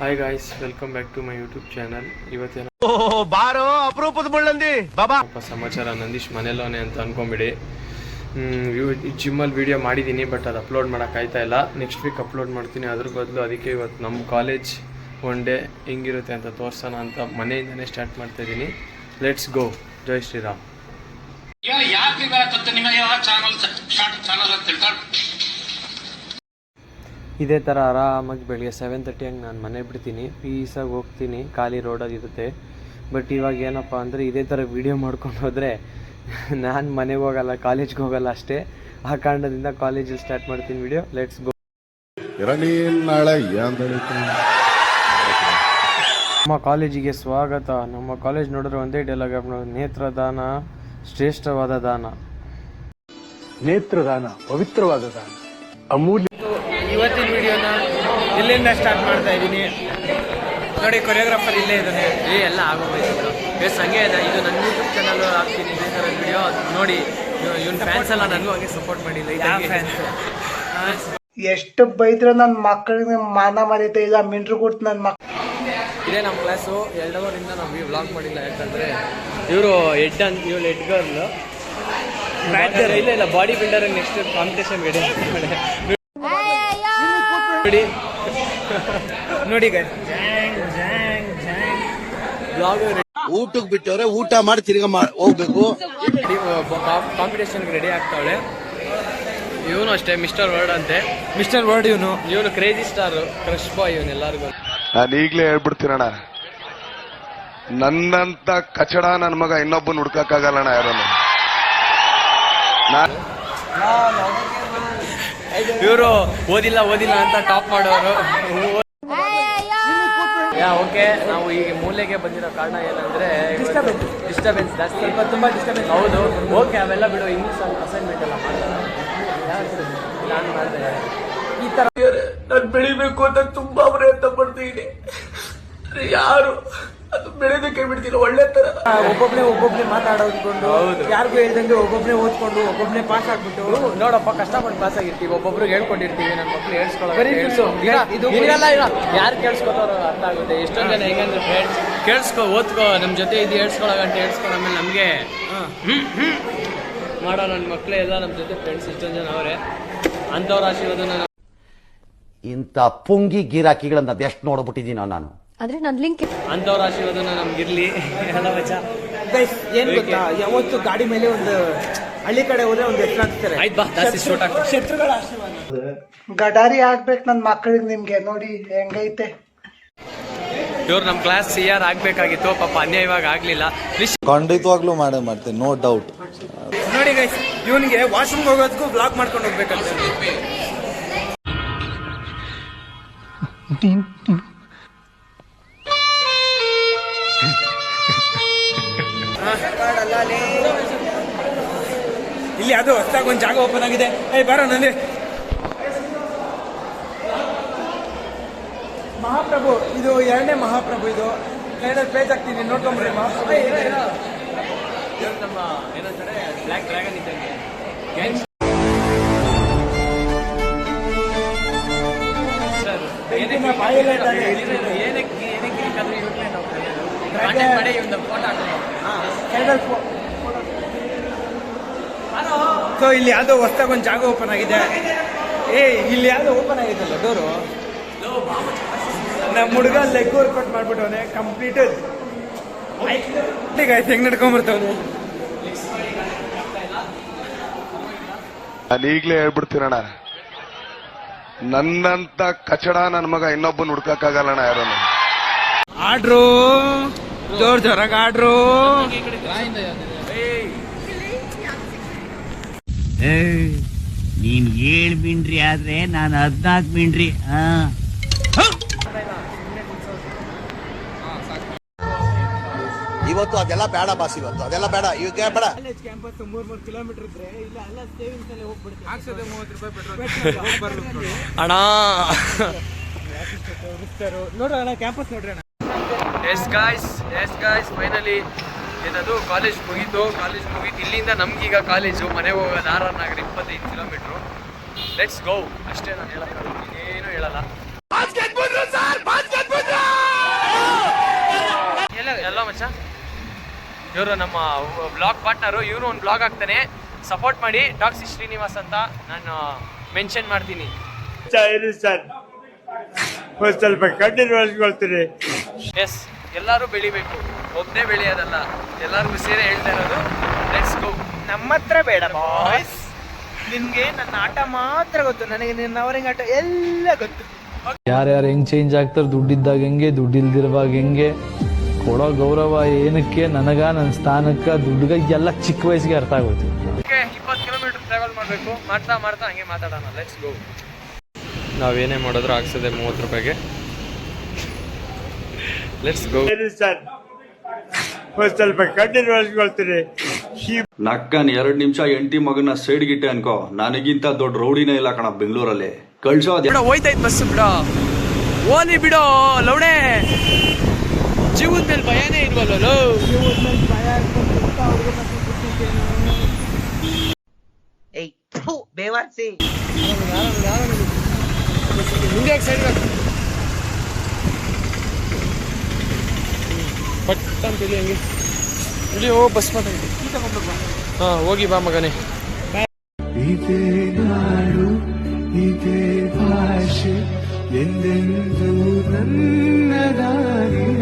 Hi guys welcome back to my YouTube channel ಇವತ್ತೇನೋ ಬಾರೋ ಅಪರೂಪದ ಬಳ್ಳಂದಿ ಬಾಬಾ. ಸಮಾಚಾರ ನಂದೀಶ್ ಮನೆಯಲ್ಲೋನೆ ಅಂತ ಅನ್ಕೊಂಬಿಡಿ. ಜಿಮ್ಮಲ್ಲಿ ವಿಡಿಯೋ ಮಾಡಿದ್ದೀನಿ ಬಟ್ ಅದು ಅಪ್ಲೋಡ್ ಮಾಡೋಕ್ಕಾಯ್ತಾ ಇಲ್ಲ. ನೆಕ್ಸ್ಟ್ ವೀಕ್ ಅಪ್ಲೋಡ್ ಮಾಡ್ತೀನಿ. ಅದ್ರ ಬದಲು ಅದಕ್ಕೆ ಇವತ್ತು ನಮ್ಮ ಕಾಲೇಜ್ ಒನ್ ಡೇ ಹೆಂಗಿರುತ್ತೆ ಅಂತ ತೋರ್ಸೋಣ ಅಂತ ಮನೆಯಿಂದನೇ ಸ್ಟಾರ್ಟ್ ಮಾಡ್ತಾ ಇದ್ದೀನಿ ಲೆಟ್ಸ್ ಗೋ ಜೈ ಶ್ರೀರಾಮ್. ಯಾಕೆ ಚಾನಲ್ ಸ್ಟಾರ್ಟ್ ಚಾನಲ್ ಅಂತ ತಿಳ್ಕೊಂಡು ಇದೇ ಥರ ಆರಾಮಾಗಿ ಬೆಳಗ್ಗೆ ಸೆವೆನ್ ತರ್ಟಿ ಹಂಗೆ ನಾನು ಮನೆ ಬಿಡ್ತೀನಿ. ಪೀಸಾಗಿ ಹೋಗ್ತೀನಿ. ಖಾಲಿ ರೋಡಲ್ಲಿ ಇರುತ್ತೆ. ಬಟ್ ಇವಾಗ ಏನಪ್ಪ ಅಂದರೆ ಇದೇ ಥರ ವೀಡಿಯೋ ಮಾಡ್ಕೊಂಡು ಹೋದರೆ ನಾನು ಮನೆಗೆ ಹೋಗಲ್ಲ ಕಾಲೇಜ್ಗೆ ಹೋಗಲ್ಲ ಅಷ್ಟೇ. ಆ ಕಾರಣದಿಂದ ಕಾಲೇಜಲ್ಲಿ ಸ್ಟಾರ್ಟ್ ಮಾಡ್ತೀನಿ ವಿಡಿಯೋ ಲೆಟ್ಸ್ ಗೋ ಇರಲಿ ನಾಳೆ ಯಾಂದಳಿತು ನಮ್ಮ ಕಾಲೇಜಿಗೆ ಸ್ವಾಗತ. ನಮ್ಮ ಕಾಲೇಜ್ ನೋಡಿದ್ರೆ ಒಂದೇ ಡೈಲಾಗ್ ನೇತ್ರದಾನ ಶ್ರೇಷ್ಠವಾದ ದಾನ. ನೇತ್ರದಾನ ಪವಿತ್ರವಾದ ದಾನ. ಅಮೂಲ್ಯ ಇವತ್ತಿನ ವಿಡಿಯೋನ ಇಲ್ಲಿಂದ ಸ್ಟಾರ್ಟ್ ಮಾಡ್ತಾ ಇದ್ದೀನಿ. ನೋಡಿ ಕೊರಿಯೋಗ್ರಾಫರ್ ಇಲ್ಲೇ ಇದ್ದಾನೆ. ಏ ಎಲ್ಲ ಆಗೋಗ್ಬೇಕು ಬೇಸ್ ಹಂಗೆ ಇದೆ. ಇದು ನನ್ನ ಯೂಟ್ಯೂಬ್ ಚಾನಲ್ ಹಾಕ್ತೀನಿ ಇದೇ ಥರ ವಿಡಿಯೋ ನೋಡಿ ಇವನ್ ಫ್ಯಾನ್ಸ್ ಎಲ್ಲ ನನಗೂ ಹಂಗೆ ಸಪೋರ್ಟ್ ಮಾಡಿ ಎಷ್ಟು ಬೈದ್ರೆ ನನ್ನ ಮಕ್ಕಳಿಗೆ ಮಾನ ಮರೀತಾ ಇಲ್ಲ ಮಿಂಟ್ರು ಕೊಟ್ಟು ನನ್ನ ಮಕ್ ಇದೇ ನಮ್ಮ ಕ್ಲಾಸು. ಎರಡು ನಾವು ನಾವು ವ್ಲಾಗ್ ಮಾಡಿಲ್ಲ. ಯಾಕಂದರೆ ಇವರು ಹೆಡ್ ಅಂತ ಇವಳು ಹೆಡ್ ಗರ್ಲ್ ಇಲ್ಲ ಇಲ್ಲ body builder next competition ready ನೋಡಿ ನೋಡಿ ಊಟಕ್ಕೆ ಬಿಟ್ಟವ್ರೆ ಊಟ ಮಾಡಿ ತಿರ್ಗಾ ಹೋಗ್ಬೇಕು. ಕಾಂಪಿಟೇಷನ್ಗೆ ರೆಡಿ ಆಗ್ತಾವಳೆ. ಇವನು ಅಷ್ಟೇ ಮಿಸ್ಟರ್ ವರ್ಡ್ ಅಂತೆ. ಮಿಸ್ಟರ್ ವರ್ಡ್ ಇವನು. ಇವನು ಕ್ರೇಜಿ ಸ್ಟಾರ್ ಕ್ರಶ್ ಬಾಯ್ ಇವನು ಎಲ್ಲರಿಗೂ. ನಾನು ಈಗ್ಲೇ ಹೇಳ್ಬಿಡ್ತೀನಣ್ಣ ನನ್ನಂತ ಕಚಡ ನನ್ ಮಗ ಇನ್ನೊಬ್ಬನ ಹುಡ್ಕಕ್ಕಾಗಲ್ಲಣ್ಣ ಯಾರನ್ನು. ನಾನ್ ಇವರು ಓದಿಲ್ಲ ಓದಿಲ್ಲ ಅಂತ ಟಾಪ್ ಮಾಡೋರು. ಯಾ ಓಕೆ ನಾವು ಈಗ ಮೂಲೆಗೆ ಬಂದಿರೋ ಕಾರಣ ಏನಂದ್ರೆ ಡಿಸ್ಟರ್ಬೆನ್ಸ್ ಜಾಸ್ತಿ. ಸ್ವಲ್ಪ ತುಂಬಾ ಡಿಸ್ಟರ್ಬೆನ್ಸ್ ಹೌದು ಓಕೆ ಅವೆಲ್ಲ ಬಿಡು ಇಂಗ್ಲೀಷ್ ಅಸೈನ್ಮೆಂಟ್ ಎಲ್ಲ ಮಾಡ್ತಾರೆ ನಾನು ಮಾಡಿದೆ. ಈ ತರ ನಾನು ಬೆಳಿಬೇಕು ಅಂತ ತುಂಬಾ ಪ್ರಯತ್ನ ಪಡ್ತೀನಿ ಯಾರು ಬೆಳೆದಕ್ಕೆ ಬಿಡ್ತೀನಿ ಒಳ್ಳೆ ತರ. ಒಬ್ಬೊಬ್ನೇ ಒಬ್ಬೊಬ್ನೇ ಮಾತಾಡೋದ್ಕೊಂಡು ಯಾರಿಗೂ ಹೇಳ್ದಂಗೆ ಒಬ್ಬೊಬ್ನೇ ಓದ್ಕೊಂಡು ಒಬ್ಬೊಬ್ನೇ ಪಾಸ್ ಆಗ್ಬಿಟ್ಟು. ನೋಡಪ್ಪ ಕಷ್ಟಪಟ್ಟು ಪಾಸ್ ಆಗಿರ್ತೀವಿ ಒಬ್ಬೊಬ್ರಿಗೆ ಹೇಳ್ಕೊಂಡಿರ್ತೀವಿ ನನ್ನ ಮಕ್ಳು ಬರೀ ಇದು ಇದು ಇದು ಯಾರು ಕೇಳಿಸ್ಕೊತಾರೋ ಅರ್ಥ ಆಗುತ್ತೆ. ಎಷ್ಟೊಂದು ಜನ ಹೆಂಗಂದ್ರೆ ಫ್ರೆಂಡ್ಸ್ ಕೇಳಿಸ್ಕೊ ಓದ್ಕೋ ನಮ್ಮ ಜೊತೆ ಇದು ಹೇಳ್ಸ್ಕೊಳ್ಳೋ ಗಂಟೆ ಹೇಳ್ಸ್ಕೊಂಡು ಆಮೇಲೆ ನಮಗೆ ಮಾಡೋ ನನ್ನ ಮಕ್ಕಳೇ ಎಲ್ಲ ನಮ್ಮ ಜೊತೆ ಫ್ರೆಂಡ್ಸ್ ಎಷ್ಟೊಂದು ಜನ ಅವರೇ. ಅಂಥವ್ರ ಆಶೀರ್ವಾದ ಇಂಥ ಪುಂಗಿ ಗಿರಾಕಿಗಳನ್ನ ಅದೆಷ್ಟು ನೋಡ್ಬಿಟ್ಟಿದ್ದೀನೋ ನಾನು. ಆದ್ರೆ ನನ್ ಲಿಂಕ್ ಅಂತವ್ರ ಆಶೀರ್ವಾದ ನಮ್ಗಿರ್ಲಿ. ಎಲ್ಲ ಮಚ್ಚ ಗೈಸ್ ಏನ್ ಗೊತ್ತಾ? ಯಾವತ್ತು ಗಾಡಿ ಮೇಲೆ ಒಂದು ಹಳ್ಳಿ ಕಡೆ ಹೋದ್ರೆ ಒಂದು ಹೆಸರು ಹಾಕ್ತಾರೆ ಆಯ್ತು ಬಾ ಜಾಸ್ತಿ ಶೂಟ್ ಆಗ್ತದೆ ಶತ್ರುಗಳ ಆಶೀರ್ವಾದ. ಗಡಾರಿ ಆಗ್ಬೇಕು ನನ್ನ ಮಕ್ಕಳಿಗೆ ನಿಮ್ಗೆ ನೋಡಿ ಹೆಂಗೈತೆ. ಇವ್ರು ನಮ್ಮ ಕ್ಲಾಸ್ ಸಿ ಆರ್ ಆಗ್ಬೇಕಾಗಿತ್ತು ಪಾಪ ಅನ್ಯಾಯವಾಗಿ ಆಗ್ಲಿಲ್ಲ. ಖಂಡಿತವಾಗ್ಲೂ ಮಾಡೇ ಮಾಡ್ತೀನಿ ನೋ ಡೌಟ್ ನೋಡಿ ಗೈಸ್ ಇವನಿಗೆ ವಾಶ್ರೂಮ್ ಹೋಗೋದಕ್ಕೂ ಬ್ಲಾಕ್ ಮಾಡ್ಕೊಂಡು ಹೋಗ್ಬೇಕಂತ. ಇಲ್ಲಿ ಅದು ಹೊಸದಾಗಿ ಒಂದು ಜಾಗ ಓಪನ್ ಆಗಿದೆ. ಏಯ್ ಬಾರೋ ನಂದಿ. ಮಹಾಪ್ರಭು ಇದು ಎರಡನೇ ಮಹಾಪ್ರಭು ಇದು. ಎರಡನೇ ಪೇಜ್ ಆಗ್ತೀನಿ ನೋಡ್ಕೊಂಬ್ರಿ ಮಹಾಪ್ರಭು ಏ, ಏ, ಏ. ನಮ್ಮ ಏನಂತಾರೆ ಬ್ಲ್ಯಾಕ್ ಡ್ರ್ಯಾಗನ್ ಇದ್ದಂಗೆ. ಏನಕ್ಕೆ. ಏನಕ್ಕೆ ಮಾಡಿ ಫೋಟೋ ಹಾಕೋದು ಸೊ ಇಲ್ಲಿ ಯಾವುದೋ ಹೊಸ್ದಾಗ ಒಂದು ಜಾಗ ಓಪನ್ ಆಗಿದೆ. ಏ ಇಲ್ಲಿ ಯಾವುದೋ ಓಪನ್ ಆಗಿದೆಲ್ಲ ಡೋರು? ನಮ್ಮ ಹುಡುಗ ಲೆಗ್ ವರ್ಕೌಟ್ ಮಾಡ್ಬಿಟ್ಟವನೆ ಕಂಪ್ಲೀಟ್ ಆಯ್ತು ಹೆಂಗ್ ನಡ್ಕೊಂಡ್ಬರ್ತವನು? ನಾನು ಈಗ್ಲೇ ಹೇಳ್ಬಿಡ್ತೀನಣ್ಣ. ನನ್ನಂತ ಕಚಡ ನನ್ ಮಗ ಇನ್ನೊಬ್ಬನ ಹುಡ್ಕಕ್ಕಾಗಲ್ಲಣ್ಣ ಯಾರನ್ನು. ಆಡ್ರು. ಜೋರ್ ಜೋರಾಗ ಆಡ್ರು. ನೀನ್ ಏಳ್ ಮಿಂಡ್ರಿ ಆದ್ರೆ ನಾನು ಹದ್ನಾಲ್ಕು ಮಿಂಡ್ರಿ ಹಾ. ಇವತ್ತು ಅದೆಲ್ಲ ಬೇಡ ಬಾಸ್ ಇವತ್ತು ಅದೆಲ್ಲ ಬೇಡ ಈಗ ಬೇಡ. ಕ್ಯಾಂಪಸ್ ಮೂರ್ ಮೂರ್ ಕಿಲೋಮೀಟರ್ ಇದ್ರೆ ಇಲ್ಲ ಎಲ್ಲ ಸೇವಿಂಗ್ಸ್ ಅಲ್ಲಿ ಹೋಗ್ಬಿಡ್ತೀವಿ ಮೂವತ್ತು ರೂಪಾಯಿ ಅಣ್ಣ. ನೋಡ್ರಿ ಅಣ್ಣ ಕ್ಯಾಂಪಸ್ ನೋಡ್ರಿ ಅಣ್ಣ. Yes guys yes guys finally ಏನದು ಕಾಲೇಜ್ ಮುಗೀತು. ಕಾಲೇಜ್ ಮುಗೀತು. ಇಲ್ಲಿಂದ ನಮಗೀಗ ಕಾಲೇಜು ಮನೆಗೆ ಹೋಗೋದು ಆರಾಮಾಗಿ ಇಪ್ಪತ್ತೈದು ಕಿಲೋಮೀಟ್ರು ಲೆಟ್ಸ್ ಗೋ ಅಷ್ಟೇ ನಾನು ಹೇಳೋದು ಏನು ಹೇಳಲ್ಲ. ಎಲ್ಲ ಎಲ್ಲೋ ಮಚ್ಚ? ಇವರು ನಮ್ಮ ಬ್ಲಾಗ್ ಪಾರ್ಟ್ನರು ಇವರು ಒಂದು ಬ್ಲಾಗ್ ಹಾಕ್ತಾನೆ. ಸಪೋರ್ಟ್ ಮಾಡಿ. ಡಾಕ್ಸಿ ಶ್ರೀನಿವಾಸ್ ಅಂತ ನಾನು ಮೆನ್ಷನ್ ಮಾಡ್ತೀನಿ. ಸರ್ ಸ್ವಲ್ಪ ಕಣ್ಣೀರು ಕೊಡ್ತೀನಿ ಎಸ್ ಎಲ್ಲರೂ ಬೆಳಿಬೇಕು. ಒಬ್ಬನೇ ಬೆಳೆಯೋದಲ್ಲ. ಎಲ್ಲರಿಗೂ ಸೇರಿ ಹೇಳ್ತಾ ಇರೋದು ಲೆಟ್ಸ್ ಗೋ ನಮ್ಮ ಹತ್ರ ಬೇಡ ಬಾಯ್ಸ್ ನಿನ್ಗೆ ನನ್ನ ಆಟ ಮಾತ್ರ ಗೊತ್ತು. ನನಗೆ ನಿನ್ನ ಅವರಿಂಗ್ ಆಟ ಎಲ್ಲ ಗೊತ್ತು. ಯಾರ್ಯಾರು ಹೆಂಗ್ ಚೇಂಜ್ ಆಗ್ತಾರೆ ದುಡ್ಡಿದ್ದಾಗ ಹೆಂಗೆ ದುಡ್ಡಿಲ್ದಿರುವಾಗ ಹೆಂಗೆ? ಕೊಡೋ ಗೌರವ ಏನಕ್ಕೆ? ನನಗ ನನ್ನ ಸ್ಥಾನಕ್ಕ ದುಡ್ಡುಗ ಎಲ್ಲ ಚಿಕ್ಕ ವಯಸ್ಸಿಗೆ ಅರ್ಥ ಆಗುತ್ತೆ ಓಕೆ ಇಪ್ಪತ್ತು ಕಿಲೋಮೀಟರ್ ಟ್ರಾವೆಲ್ ಮಾಡಬೇಕು. ಮಾಡ್ತಾ ಮಾಡ್ತಾ ಹಂಗೆ ಮಾತಾಡೋಣ. ಲೆಟ್ಸ್ ಗೋ ನಾವೇನೇ ಮಾಡಿದ್ರು ಆಗ್ಸದೆ ಮೂವತ್ತು ರೂಪಾಯಿಗೆ. ಲೆಟ್ಸ್ ಗೋ ಸ್ವಲ್ಪ ಕಣ್ಣೀರು ಬಳಸ್ಕೊಳ್ತೀನಿ ನಕ್ಕನ್ ಎರಡ್ ನಿಮಿಷ ಎಂಟಿ ಮಗನ ಸೈಡ್ಗಿಟ್ಟೆ ಅನ್ಕೋ. ನನಗಿಂತ ದೊಡ್ಡ ರೌಡಿನೇ ಇಲ್ಲ ಕಣ ಬೆಂಗಳೂರಲ್ಲಿ. ಕಳ್ಸೋ ಅದ್. ಬಿಡ ಹೋಯ್ತಾಯ್ತು ಬಸ್ ಬಿಡ. ಓಲಿ ಬಿಡೋ ಲೌಡೆ. ಜೀವದ ಮೇಲೆ ಭಯನೇ ಇಲ್ವಲ್ಲ ಬೇವಾಸಿ ಹಿಂಗೆ ಸೈಡ್ ಪಟ್ ಅಂತ ಇಳಿ ಹಂಗೆ. ಇಳಿ ಓ ಬಸ್ ಮಾತಾಡಿ ಹಾಂ, ಹೋಗಿ ಬಾ ಮಗನೇ. ಇದೇ ನಾಡು, ಇದೇ ಭಾಷೆ, ಎಂದೆಂದೂ ನನ್ನದಾಗಿರಲಿ ಎಲ್ಲೇ